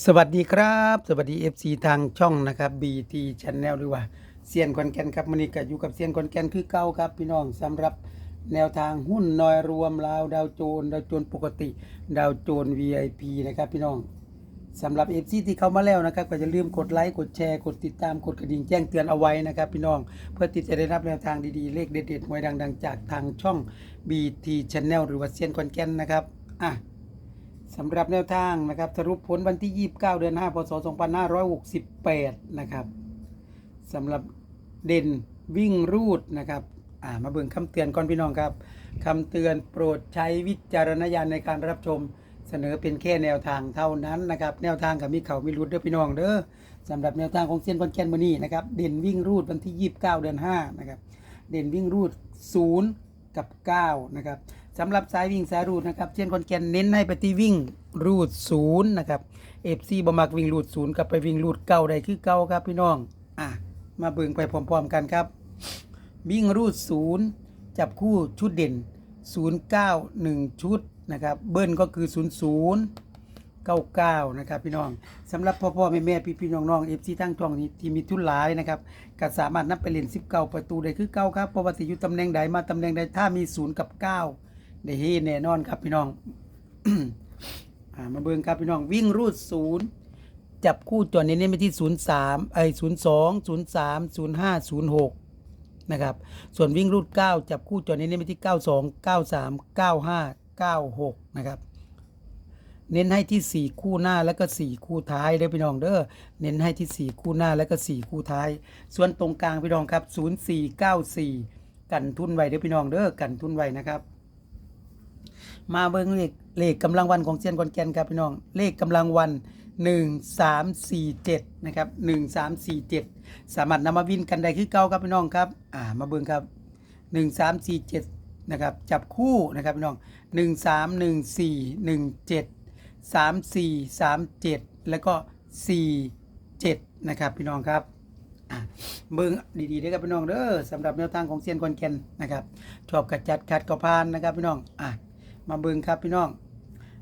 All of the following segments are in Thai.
สวัสดีครับ สวัสดี FC ทางช่องนะครับ BT Channel หรือว่าเซียนคอนแกนครับมันนี้ก็อยู่กับเซียนคอนแกนคือเก่าครับ พี่น้องสำหรับแนวทางหุ้นน้อยรวมลาวดาวโจนดาวโจนปกติ ดาวโจน VIP นะครับพี่น้องสำหรับ FC ที่เข้ามาแล้วนะครับก็จะลืมกดไลค์กดแชร์กดติดตามกดกระดิ่งแจ้งเตือนเอาไว้นะครับ พี่น้องเพื่อที่จะได้รับแนวทางดีๆเลขเด็ดๆหวยดัง ๆ จากทางช่อง BT Channel หรือว่าเซียนคอนแกนนะครับอะ สำหรับแนวทางนะครับสรุปผลวันที่ 29 เดือน 5 พศ 2568 นะครับสำหรับเด่นวิ่งรูดนะครับอ่ามาเบิ่งคำเตือนก่อนพี่น้องครับคำเตือนโปรดใช้วิจารณญาณในการรับชมเสนอเป็นแค่แนวทางเท่านั้นนะครับแนวทางกับมีเขามีรุดเด้อพี่น้องเด้อสำหรับแนวทางของเซียนคอนแกนมือนี้นะครับเด่นวิ่งรูดวันที่ 29 เดือน5นะครับเด่นวิ่งรูด 0 กับ9นะครับ สำหรับสายวิ่งสายรูดนะครับ เช่นคอนแกนเน้นให้ไปที่วิ่งรูดศูนย์นะครับเอฟซีบมักวิ่งรูดศูนย์กับไปวิ่งรูดเก้าได้คือเก้าครับพี่น้องอะมาเบิ่งไปพร้อมๆกันครับ วิ่งรูดศูนย์จับคู่ชุดเด่น 0 9 1 ชุดนะครับ เบิ้ลก็คือ 0 0 99 นะครับพี่น้องสำหรับพ่อพ่อแม่แม่พี่พี่น้องน้องเอฟซีทั้งช่องนี้ที่มีทุนหลายนะครับก็สามารถนับไปเล่น19 ประตูได้คือเก้าครับเพราะว่าสิอยู่ตำแหน่งใดมาตำแหน่งใดถ้ามี 0 กับ 9 ได้เฮแน่นอนครับพี่น้อง มาเบิ่งครับพี่น้องวิ่งรูดศูนย์จับคู่ตัวนี้เน้นไปที่03ไอ้02 03 05 06นะครับ ส่วนวิ่งรูด9จับคู่ตัวนี้เน้นไปที่92 93 95 96นะครับเน้นให้ที่ 4 คู่หน้าแล้วก็ 4 คู่ท้ายเด้อพี่น้องเด้อเน้นให้ที่ 4 คู่หน้าแล้วก็ 4 คู่ท้าย ส่วนตรงกลางพี่น้องครับ 0494 กันทุนไว้เด้อพี่น้องเด้อกันทุนไว้นะครับ มาเบิ่งเลขเลขกำลังวันของเซียนคอนแกนครับพี่น้อง เลขกำลังวัน 1 3 4 7นะครับ1 3 4 7 สามารถนำมาวินกันได้คือเก่าครับพี่น้องครับอ่ามาเบิ่งครับ1 3 4 7นะครับจับคู่นะครับพี่น้อง 1 3 1 4 1 7 3 4 3 7 แล้วก็ 4 7 นะครับพี่น้องครับเบิ่งดีๆด้ครับพี่น้องเด้อสำหรับแนวทางของเซียนคอนแกนนะครับชอบกระจัดขัดกระพานนะครับพี่น้องอะ มาเบิงครับพี่น้อง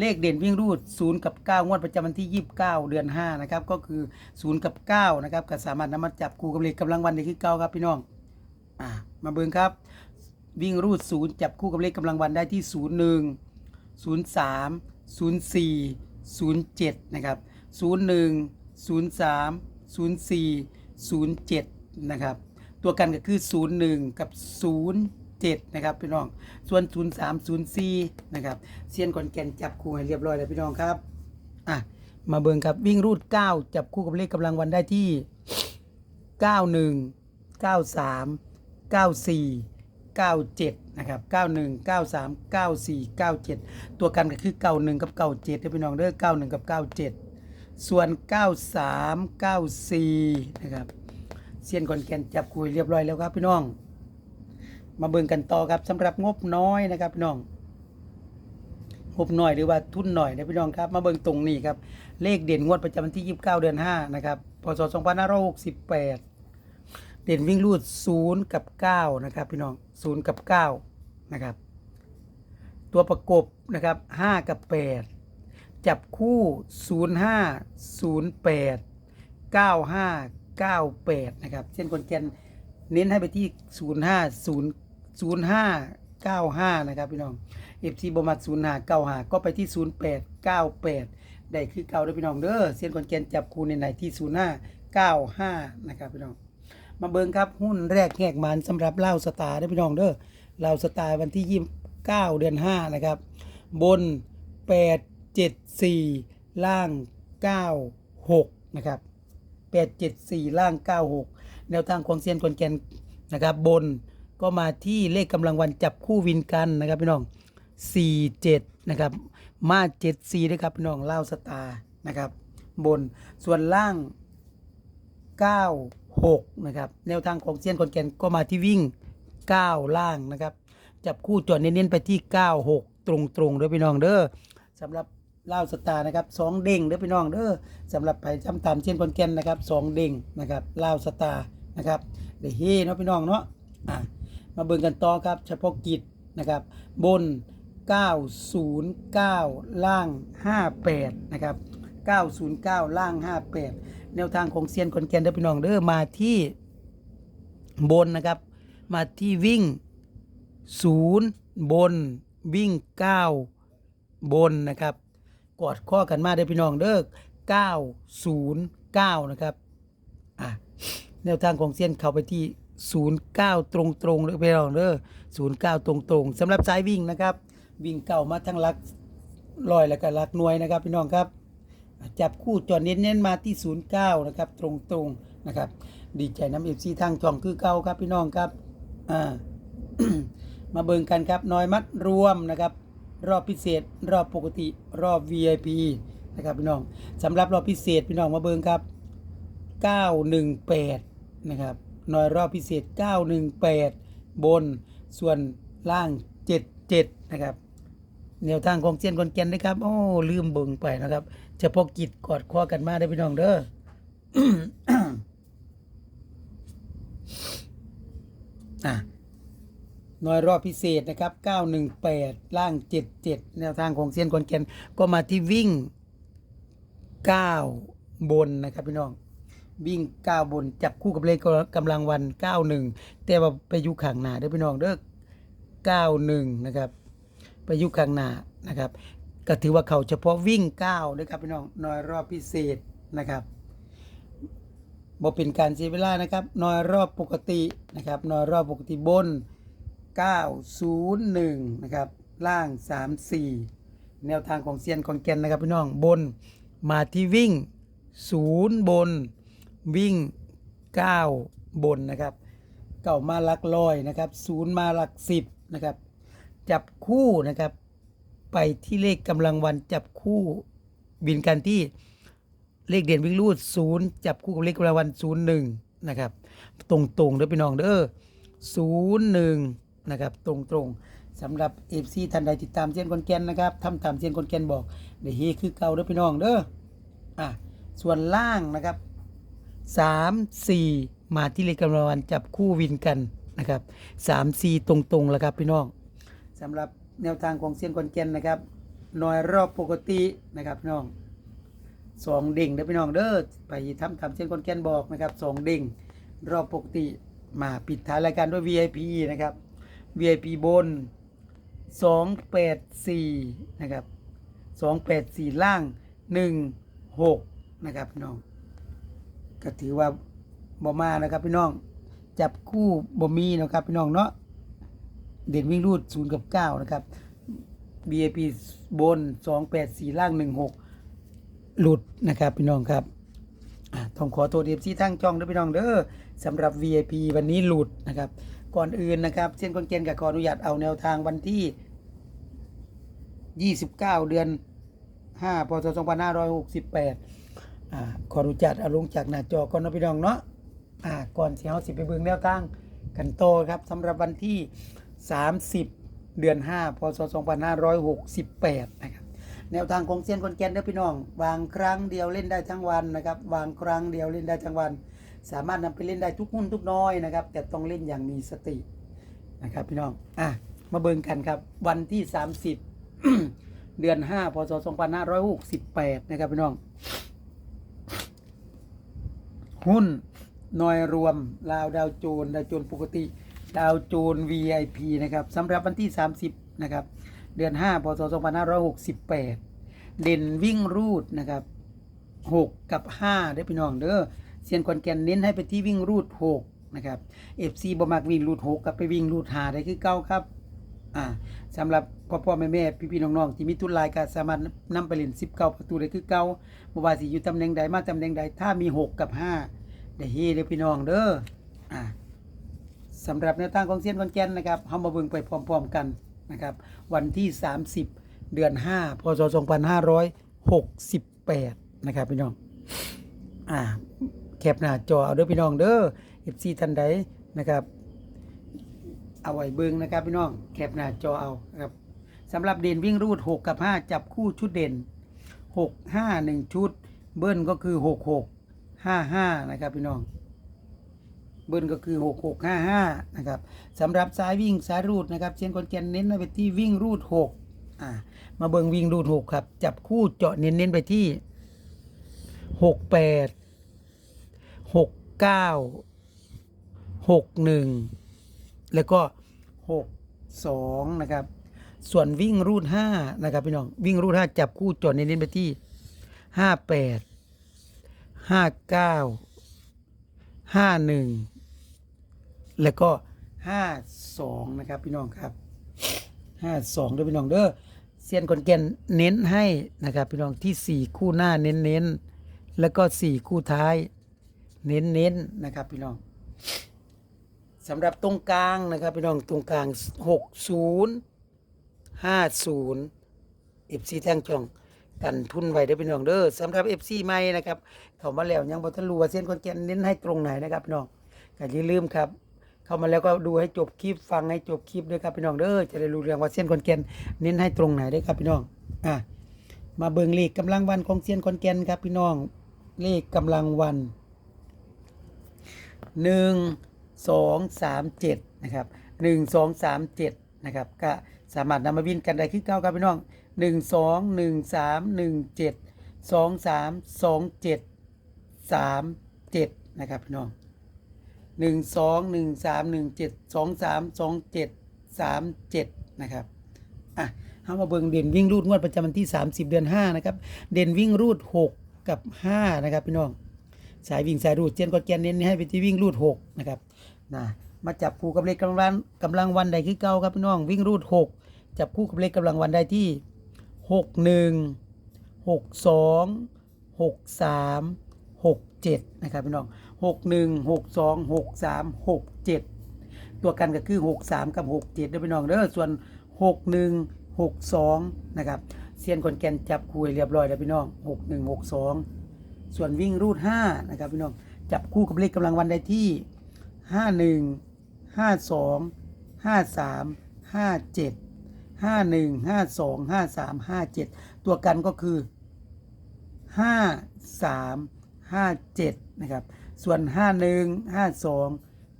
เลขเด่นวิ่งรูด 0 กับ 9 งวดประจำวันที่ 29 เดือน 5 นะครับ ก็คือ 0 กับ 9 นะครับก็สามารถนำมาจับคู่กับเลขกำลังวันได้คือเก้าครับพี่น้องอ่ามาเบิงครับ วิ่งรูด 0 จับคู่กับเลขกำลังวันได้ที่ 01 03 04 07 นะครับ 01 03 04 07 นะครับ ตัวกันก็คือ 01 กับ 0 7นะครับพี่น้อง ส่วน 03 04นะครับเซียนคอนแกนจับคู่ให้เรียบร้อยแล้วพี่น้องครับอะมาเบิ่งครับวิ่งรูด 9 จับคู่กับเลขกำลังวันได้ที่ 91 93 94 97นะครับ91 93 94 97 ตัวกันก็คือ 91 กับ 97เด้อพี่น้องเด้อ91 กับ 97 ส่วน 93 94นะครับเซียนคอนแกนจับคุยเรียบร้อยแล้วครับพี่น้อง มาเบิ่งกันต่อครับสำหรับงบน้อยนะครับพี่น้องงบน้อยหรือว่าทุนหน่อยนะพี่น้องครับ มาเบิ่งตรงนี้ครับ เลขเด่นงวดประจำวันที่ 29 เดือน 5 นะครับพศ2568 เด่นวิ่งรูด 0 กับ 9 นะครับ พี่น้อง 0 กับ 9 นะครับ ตัวประกบนะครับ 5 กับ 8 จับคู่ 05 08 95 98 นะครับเช่นคนแกนเน้นให้ไปที่ 05 0 05 95นะครับพี่น้อง FC บมัด05 95ก็ไปที่08 98ได้คือเก่าเด้อพี่น้องเด้อเส้นคนแกนจับคู่ในไหนที่05 95นะครับพี่น้องมาเบิ่งครับหุ้นแรกแหกมันสำหรับเล่าสตาร์เด้อพี่น้องเด้อเล่าสตาร์วันที่29เดือน5นะครับ บน8 7 4ล่าง96นะครับ874ล่าง96แนวทางของเซียนคนแกนนะครับบน ก็มาที่เลขกำลังวันจับคู่วินกันนะครับพี่น้อง47นะครับมา74ด้วยครับพี่น้องเล่าสตาร์นะครับบนส่วนล่าง96นะครับแนวทางของเซียนคนแกนก็มาที่วิ่ง9ล่างนะครับจับคู่จอดเน้นๆไปที่96ตรงๆด้วยพี่น้องเด้อสำหรับเล่าสตาร์นะครับสองเด้งเด้อพี่น้องเด้อสำหรับไผ่จำตามเช่นคนแกนนะครับสองเด้งนะครับเล่าสตาร์นะครับเดี๋ยวเฮ้เนาะพี่น้องเนาะอะ มาเบิ่งกันต่อครับ เฉพาะกิจนะครับ บน 909 ล่าง 58 นะครับ 909 ล่าง 58 แนวทางของเซียนคนแกนเด้อพี่น้องเด้อมาที่บนนะครับ มาที่วิ่ง 0 บนวิ่ง 9 บนนะครับ กอดข้อกันมาเด้อพี่น้องเด้อ909 นะครับอะแนวทางของเซียนเข้าไปที่ 09 ตรงตรงเด้อพี่น้องเด้อ09 ตรงตรงสำหรับสายวิ่งนะครับ วิ่งเก่ามาทั้งลักลอยแล้วก็ลักหน่วยนะครับพี่น้องครับ จับคู่จอดเน้นๆมาที่ 09 นะครับ ตรงๆนะครับ ดีใจน้ำเอฟซีทางช่องคือเก่าครับพี่น้องครับอ่ามาเบิ่งกันครับน้อยมัดรวมนะครับ รอบพิเศษ รอบปกติรอบ VIP นะครับพี่น้องสำหรับรอบพิเศษพี่น้องมาเบิ่งครับ 918 นะครับ น้อยรอบพิเศษ 918 บนส่วนล่าง 77 นะครับ แนวทางของเซียนคอนแกนนะครับ โอ้ ลืมเบิ่งไปนะครับเฉพาะกิจกอดคอกันมาได้พี่น้องเด้ออะน้อยรอบพิเศษนะครับ 918 ล่าง 77 แนวทางของเซียนคอนแกนก็มาที่วิ่ง 9 บนนะครับพี่น้อง วิ่ง9บนจับคู่กับเลขกำลังวัน91แต่ว่าไปอยู่ข้างหน้าเด้อพี่น้องเด้อ91นะครับไปอยู่ข้างหน้านะครับ ก็ถือว่าเขาเฉพาะวิ่ง9นะครับพี่น้องน้อยรอบพิเศษนะครับบ่เป็นการเสียเวลานะครับน้อยรอบปกตินะครับน้อยรอบปกติบน 901นะครับล่าง 34 แนวทางของเซียนคอนแกนนะครับพี่น้องบนมาที่วิ่ง 0 บน วิ่ง 9 บนนะครับ เก่ามาหลักร้อยนะครับศูนย์มาหลักสิบนะครับ จับคู่นะครับ ไปที่เลขกำลังวันจับคู่บินกันที่เลขเด่นวิ่งรูดศูนย์จับคู่กับเลขกำลังวันศูนย์หนึ่งนะครับ ตรงตรงๆเด้อพี่น้องเด้อศูนย์หนึ่งนะครับตรงตรงๆสำหรับเอฟซีท่านใดติดตามเซียนคนแกนนะครับทำตามเซียนคนแกนบอกเดี๋ยวเฮคือเก่าเด้อพี่น้องเด้ออะส่วนล่างนะครับ สามสี่มาที่เลขกำลังวันจับคู่วินกันนะครับสามสี่ตรงๆแล้วครับพี่น้องสำหรับแนวทางของเซียนคอนแกนนะครับหน่อยรอบปกตินะครับพี่น้องสองเด้งเด้อพี่น้องเด้อไปทำตามเซียนคอนแกนบอกนะครับสองเด้งรอบปกติมาปิดท้ายรายการด้วย VIP นะครับ VIP บน 284 นะครับ 284 ล่าง 16 นะครับน้อง ก็ถือว่าบ่มานะครับพี่น้อง จับคู่บ่มีนะครับพี่น้องเนาะเด่นวิ่งรูด0กับ9นะครับ BAP บน284ล่าง16หกหลุดนะครับพี่น้องครับต้องขอโทษเอฟซีทั้งช่องด้วยพี่น้องเด้อสำหรับ VIP วันนี้หลุดนะครับ ก่อนอื่นนะครับเช่นคนเกณฑ์กับขออนุญาตเอาแนวทางวันที่ 29 เดือน5พศ2568 อ่าขอรู้จักเอาลงจากหน้าจอก่อนเนาะพี่น้องเนาะอ่าก่อนเสิเฮาสิไปเบิ่งแนวทางกันโตครับสำหรับวันที่ 30 เดือน 5 พศ 2568 นะครับ แนวทางของเซียนคนแกนเด้อพี่น้อง วางครั้งเดียวเล่นได้ทั้งวันนะครับ วางครั้งเดียวเล่นได้ทั้งวัน สามารถนำไปเล่นได้ทุกหุ้นทุกน้อยนะครับ แต่ต้องเล่นอย่างมีสตินะครับพี่น้อง อะ มาเบิ่งกันครับ วันที่ 30 เดือน 5 พศ 2568 นะครับพี่น้อง หุ้นหน่วยรวมลาวดาวโจนดาวโจนปกติ ดาวโจน VIP นะครับสำหรับวันที่ 30 นะครับ เดือน 5 พศ 2568 เด่นวิ่งรูดนะครับ 6 กับ5ได้อพี่น้องเด้อเซียนคอนแกนเน้นให้ไปที่วิ่งรูด 6 นะครับ FC บ่มักวิ่งรูด 6 กับไปวิ่งรูด5ได้คือเก่าครับ อ่าสำหรับพ่อพ่อแม่แม่พี่พี่ๆน้องๆที่มีทุนหลายก็สามารถนำไปเล่น19ประตูได้คือเก่าบ่ว่าสิอยู่ตำแหน่งใดมาตำแหน่งใดถ้ามี6กับ5ได้เฮเด้พี่น้องเด้ออ่าสำหรับแนวทางของเซียนคอนแกนนะครับเฮามาเบิ่งไปพร้อมๆกันนะครับวันที่ 30 เดือน 5 พศ 2568 นะครับพี่น้องอ่าแคปหน้าจอเอาเด้อพี่น้องเด้อ FC ท่านใดนะครับ เอาไว้เบิ้งนะครับพี่น้องแคปหน้าจอเอาครับสำหรับเด่นวิ่งรูด 6 กับ 5 จับคู่ชุดเด่น 6 5 1 ชุด เบิ้ลก็คือ 6 6 5 5 นะครับพี่น้อง เบิ้ลก็คือ 6 6 5 5 นะครับสำหรับสายวิ่งสายรูดนะครับเชียนคนแกนเน้นไปที่วิ่งรูด 6 อ่ามาเบิ้งวิ่งรูด 6 ครับ จับคู่เจาะเน้นเน้นไปที่ 6 8 6 9 6 1 แล้วก็หกสองนะครับ ส่วนวิ่งรูดห้านะครับพี่น้องวิ่งรูดห้าจับคู่จดในนี้ไปที่ห้าแปดห้าเก้าห้าหนึ่งแล้วก็ห้าสองนะครับพี่น้องครับห้าสองด้วยพี่น้องเด้อเซียนคนแก่นเน้นให้นะครับพี่น้องที่สี่คู่หน้าเน้นเน้นแล้วก็สี่คู่ท้าย เน้นเน้นนะครับพี่น้อง สำหรับตรงกลางนะครับพี่น้องตรงกลางหกศูนย์ห้าศูนย์เอฟซีแท่งช่องกันทุนไว้เด้พี่น้องเด้อสำหรับเอฟซีใหม่นะครับเข้ามาแล้วยังบ่ทันรู้ว่าเส้นคนแกนเน้นให้ตรงไหนนะครับพี่น้องก็อย่าลืมครับ เข้ามาแล้วก็ดูให้จบคลิปฟังให้จบคลิปด้วยครับพี่น้องเด้อจะได้รู้เรื่องว่าเส้นคนแกนเน้นให้ตรงไหนได้ครับพี่น้องอะมาเบิ่งเลขกำลังวันของเส้นคนแกนครับพี่น้องเลขกำลังวันหนึ่ง สองสามเจ็ดนะครับหนึ่งสองสามเจ็ดนะครับก็สามารถนำมาวินกันได้คือเก้าครับพี่น้องหนึ่งสองหนึ่งสามหนึ่งเจ็ดสองสามสองเจ็ดสามเจ็ดนะครับพี่น้องหนึ่งสองหนึ่งสามหนึ่งเจ็ดสองสามสองเจ็ดสามเจ็ดนะครับอะเอามาเบิ่งเด่นวิ่งรูดงวดประจำวันที่ 30 เดือน 5 นะครับ เด่นวิ่งรูด 6 กับ 5 นะครับพี่น้อง สายวิ่งสายรูดเจนก็แกนเน้นให้ไปที่วิ่งรูด 6 นะครับ นะมาจับคู่กับเลขกำลังกำลังวันใดคือเก่าครับพี่น้องวิ่งรูด6จับคู่กับเลขกำลังวันได้ที่61หกสองหกสามหกเจ็ดนะครับพี่น้องหกหนึ่งหกสองหกสามหกเจ็ดตัวกันก็คือหกสามกับหกเจ็ดด้วยพี่น้องเด้อส่วนหกหนึ่งหกสองนะครับเซียนคนแกนจับคู่เรียบร้อยแล้วพี่น้องหกหนึ่งหกสองส่วนวิ่งรูดห้านะครับพี่น้องจับคู่กับเลขกำลังวันได้ที่ ห้าหนึ่งห้าสองห้าสามห้าเจ็ดห้าหนึ่งห้าสองห้าสามห้าเจ็ดตัวกันก็คือห้าสามห้าเจ็ดนะครับ ส่วนห้าหนึ่งห้าสอง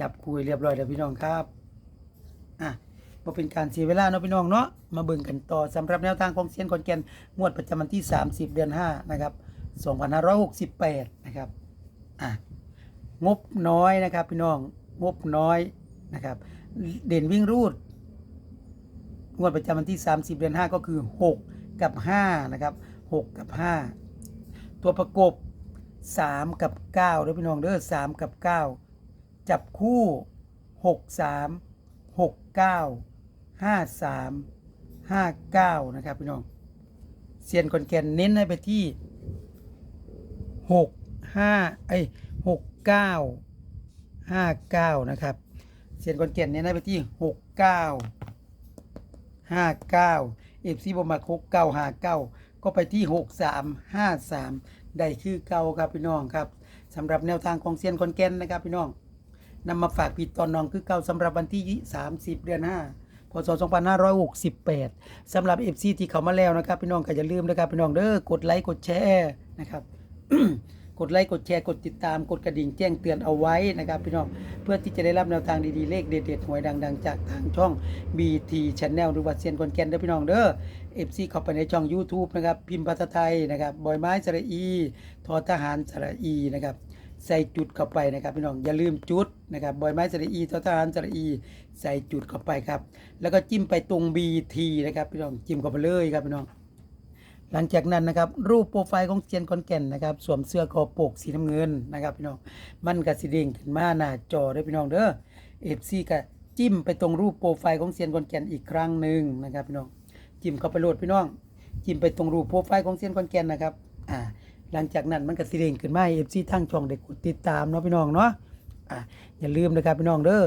จับคุยเรียบร้อยแล้วพี่น้องครับอะมาเป็นการเสียเวลาเนาะพี่น้องเนาะมาเบิ่งกันต่อสำหรับแนวทางของเซียนคอนแกนงวดประจำวันที่ 30 เดือน 5 นะครับ 2568 นะครับอะ งบน้อยนะครับพี่น้องงบน้อยนะครับ เด่นวิ่งรูดงวดประจำวันที่ 30 เดือน 5 ก็คือ 6 กับ5นะครับ6กับ 5 ตัวประกบ 3 กับ9เด้อพี่น้องเด้อ3กับ 9 จับคู่ 6 3 6 9 5 3 5 9นะครับพี่น้องเซียนคอนแกนเน้นให้ไปที่ 6 5ไอ้6 9 5 9 นะครับเซียนคอนแกนเน้นให้ไปที่ 6 9ห้าเก้าเอฟซีบมาคุกเก้าหาเก้าก็ไปที่หกสามห้าสามได้คือเก้าครับพี่น้องครับสำหรับแนวทางของเซียนคอนแกนนะครับพี่น้องนำมาฝากพี่ตอนน้องคือเก้าสำหรับวันที่สามสิบเดือนห้าพศสองพันห้าร้อยหกสิบแปดสำหรับเอฟซีที่เขามาแล้วนะครับ พี่น้องก็อย่าลืมนะครับ พี่น้องเด้อกดไลค์กดแชร์นะครับ กดไลค์กดแชร์กดติดตามกดกระดิ่งแจ้งเตือนเอาไว้นะครับพี่น้องเพื่อที่จะได้รับแนวทางดีๆเลขเด็ดๆหวยดัง ๆ จากทางช่อง BT Channel หรือว่าเซียนคอนแกนเด้อพี่น้องเด้อ FC เข้าไปในช่อง YouTube นะครับพิมพ์ภาษาไทยนะครับบอยไม้สระอีทอทหารสระอีนะครับใส่จุดเข้าไปนะครับพี่น้องอย่าลืมจุดนะครับบอยไม้สระอีทอทหารสระอี ใส่จุดเข้าไปครับ แล้วก็จิ้มไปตรง BT นะครับพี่น้องจิ้มเข้าไปเลยครับพี่น้อง หลังจากนั้นนะครับรูปโปรไฟล์ของเซียนคอนแก่นนะครับสวมเสื้อคอปกสีน้ำเงินนะครับพี่น้องมันก็สีเด้งขึ้นมาหน้าจอเด้พี่น้องเด้อเอฟซีก็จิ้มไปตรงรูปโปรไฟล์ของเซียนคอนแก่นอีกครั้งหนึ่งนะครับพี่น้องจิ้มเข้าไปโหลดพี่น้องจิ้มไปตรงรูปโปรไฟล์ของเซียนคอนแก่นนะครับอ่าหลังจากนั้นมันก็สีเด้งขึ้นมาเอฟซีทั้งช่องได้กดติดตามเนาะพี่น้องเนาะอ่าอย่าลืมนะครับพี่น้องเด้อ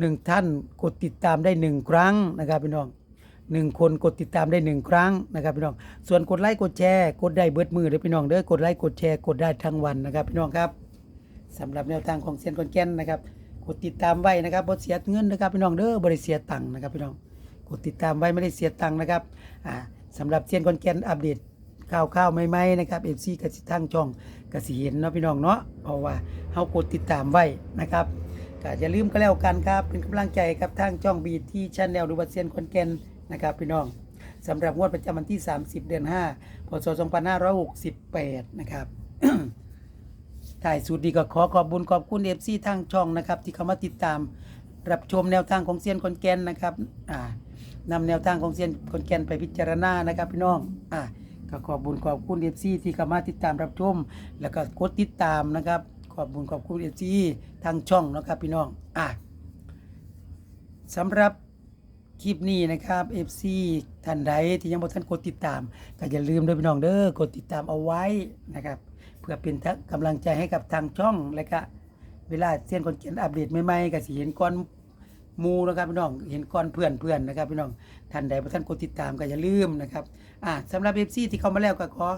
หนึ่งท่านกดติดตามได้หนึ่งครั้งนะครับพี่น้อง หนึ่งคนกดติดตามได้หนึ่งครั้งนะครับพี่น้องส่วนกดไลค์กดแชร์กดได้เบิดมือเลยพี่น้องเด้อกดไลค์กดแชร์กดได้ทั้งวันนะครับพี่น้องครับสำหรับแนวทางของเซียนคอนแกนนะครับกดติดตามไว้นะครับบ่เสียเงินนะครับพี่น้องเด้อบ่ได้เสียตังค์นะครับพี่น้องกดติดตามไว้ไม่ได้เสียตังค์นะครับอ่าสำหรับเซียนคอนแกนอัปเดตข่าวข่าวใหม่ๆนะครับ FC กสิทั้งช่องกสิเห็นเนาะพี่น้องเนาะเพราะว่าเฮากดติดตามไว้นะครับก็อย่าลืมก็แล้วกันครับเป็นกำลังใจกับทางช่องบีที่ชแนลหรือว่าเซียนคอนแกน นะครับพี่น้องสำหรับงวดประจำวันที่ 30 เดือน 5 พศ 2568 นะครับถ่ายสุดดีก็ขอขอบบุญขอบคุณเอฟซีทางช่องนะครับ ที่เข้ามาติดตามรับชมแนวทางของเซียนคนแกนนะครับอ่านำแนวทางของเซียนคนแกนไปพิจารณานะครับ พี่น้องอ่าก็ขอบบุญขอบคุณเอฟซีที่เข้ามาติดตามรับชมแล้วก็กดติดตามนะครับ ขอบบุญขอบคุณเอฟซีทางช่องนะครับพี่น้องอ่าสำหรับ คลิปนี้นะครับ FC ท่านใดที่ยังบ่ทันกดติดตาม ก็อย่าลืมด้วยพี่น้องเด้อกดติดตามเอาไว้นะครับ เพื่อเป็นกำลังใจให้กับทางช่องและก็เวลาเซียนคนเขียนอัปเดตใหม่ๆก็สิเห็นก่อนมูนะครับพี่น้องเห็นก่อนเพื่อนเพื่อนๆนะครับพี่น้องท่านใดบ่ท่านกดติดตามก็อย่าลืมนะครับอ่าสำหรับ FC ที่เข้ามาแล้วก็ขอ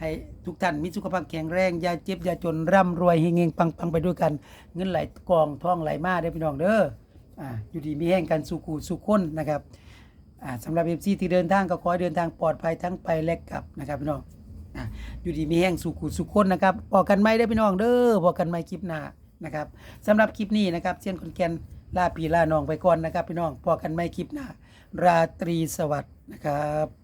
ให้ทุกท่านมีสุขภาพแข็งแรงอย่าเจ็บอย่าจนร่ำรวยเฮงๆปังๆไปด้วยกัน เงินไหลกองทองไหลมาเด้พี่น้องเด้อ อ่าอยู่ดีมีแห่งกันสู่กูสู่คนนะครับอ่าสำหรับเอฟซีที่เดินทางก็ขอให้เดินทางปลอดภัยทั้งไปและกลับนะครับพี่น้องอ่าอยู่ดีมีแห้งสุขูสุขคนนะครับบอกันไม่ได้พี่น้องเด้อบอกันไม่คลิปหน้านะครับสำหรับคลิปนี้นะครับเซียนคนแกนลาพี่ลาน้องไปก่อนนะครับ พี่น้องพอกันไม่คลิปหน้าราตรีสวัสดิ์นะครับ